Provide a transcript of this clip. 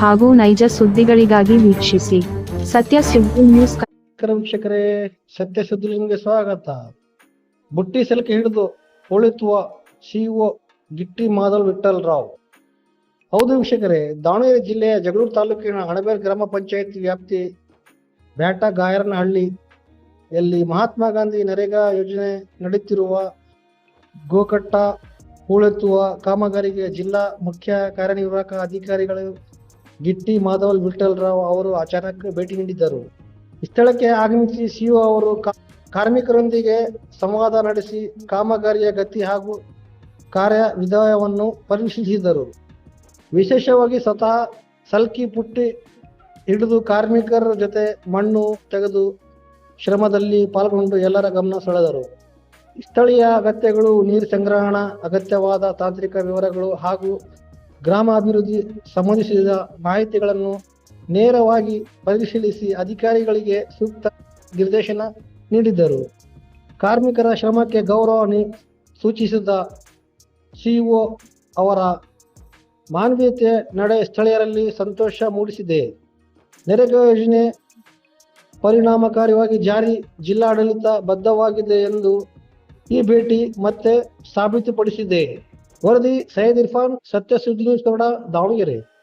ಹಾಗೂ ನೈಜ ಸುದ್ದಿಗಳಿಗಾಗಿ ವೀಕ್ಷಿಸಿ. ಸತ್ಯ ಸುದ್ದಿ ನ್ಯೂಸ್ ವೀಕ್ಷಕರೇ ಸತ್ಯ ಸುದ್ದಿ ನಿಮಗೆ ಸ್ವಾಗತ. ಬುಟ್ಟಿ ಸಲಕೆ ಹಿಡಿದು ಉಳಿತುವ ಸಿಇಒ ಗಿಟ್ಟಿ ಮಾಧವ್ ವಿಠಲ್ ರಾವ್. ಹೌದು ವೀಕ್ಷಕರೇ, ದಾವಣಗೆರೆ ಜಿಲ್ಲೆಯ ಜಗಳೂರು ತಾಲೂಕಿನ ಹಣಬೇರ್ ಗ್ರಾಮ ಪಂಚಾಯತ್ ವ್ಯಾಪ್ತಿ ಬ್ಯಾಟ ಗಾಯರನಹಳ್ಳಿ ಯಲ್ಲಿ ಮಹಾತ್ಮ ಗಾಂಧಿ ನರೇಗಾ ಯೋಜನೆ ನಡೆಯುತ್ತಿರುವ ಗೋಕಟ್ಟ ಹೂಳೆತ್ತುವ ಕಾಮಗಾರಿಗೆ ಜಿಲ್ಲಾ ಮುಖ್ಯ ಕಾರ್ಯನಿರ್ವಾಹಕ ಅಧಿಕಾರಿಗಳು ಗಿಟ್ಟಿ ಮಾಧವಲ್ ವಿಠಲ್ ರಾವ್ ಅವರು ಅಚಾನಕ್ ಭೇಟಿ ನೀಡಿದ್ದರು. ಸ್ಥಳಕ್ಕೆ ಆಗಮಿಸಿ ಸಿಇಒ ಅವರು ಕಾರ್ಮಿಕರೊಂದಿಗೆ ಸಂವಾದ ನಡೆಸಿ ಕಾಮಗಾರಿಯ ಗತಿ ಹಾಗೂ ಕಾರ್ಯ ವಿಧಾಯವನ್ನು ಪರಿಶೀಲಿಸಿದರು. ವಿಶೇಷವಾಗಿ ಸ್ವತಃ ಸಲ್ಕಿ ಪುಟ್ಟಿ ಹಿಡಿದು ಕಾರ್ಮಿಕರ ಜೊತೆ ಮಣ್ಣು ತೆಗೆದು ಶ್ರಮದಲ್ಲಿ ಪಾಲ್ಗೊಂಡು ಎಲ್ಲರ ಗಮನ ಸೆಳೆದರು. ಸ್ಥಳೀಯ ಅಗತ್ಯಗಳು, ನೀರು ಸಂಗ್ರಹಣಾ, ಅಗತ್ಯವಾದ ತಾಂತ್ರಿಕ ವಿವರಗಳು ಹಾಗೂ ಗ್ರಾಮಾಭಿವೃದ್ಧಿ ಸಂಬಂಧಿಸಿದ ಮಾಹಿತಿಗಳನ್ನು ನೇರವಾಗಿ ಪರಿಶೀಲಿಸಿ ಅಧಿಕಾರಿಗಳಿಗೆ ಸೂಕ್ತ ನಿರ್ದೇಶನ ನೀಡಿದ್ದರು. ಕಾರ್ಮಿಕರ ಶ್ರಮಕ್ಕೆ ಗೌರವ ಸೂಚಿಸಿದ ಸಿಇಒ ಅವರ ಮಾನವೀಯತೆ ನಡೆ ಸ್ಥಳೀಯರಲ್ಲಿ ಸಂತೋಷ ಮೂಡಿಸಿದೆ. ನೆರೆಗ ಯೋಜನೆ ಪರಿಣಾಮಕಾರಿಯಾಗಿ ಜಾರಿ ಜಿಲ್ಲಾಡಳಿತ ಬದ್ಧವಾಗಿದೆ ಎಂದು ಈ ಭೇಟಿ ಮತ್ತೆ ಸಾಬೀತುಪಡಿಸಿದೆ. ವರದಿ ಸೈಯದ್ ಇರ್ಫಾನ್ ಸತ್ಯ ಸುದ್ದಿ ನ್ಯೂಸ್ ಕನ್ನಡ ದಾವಣಗೆರೆ.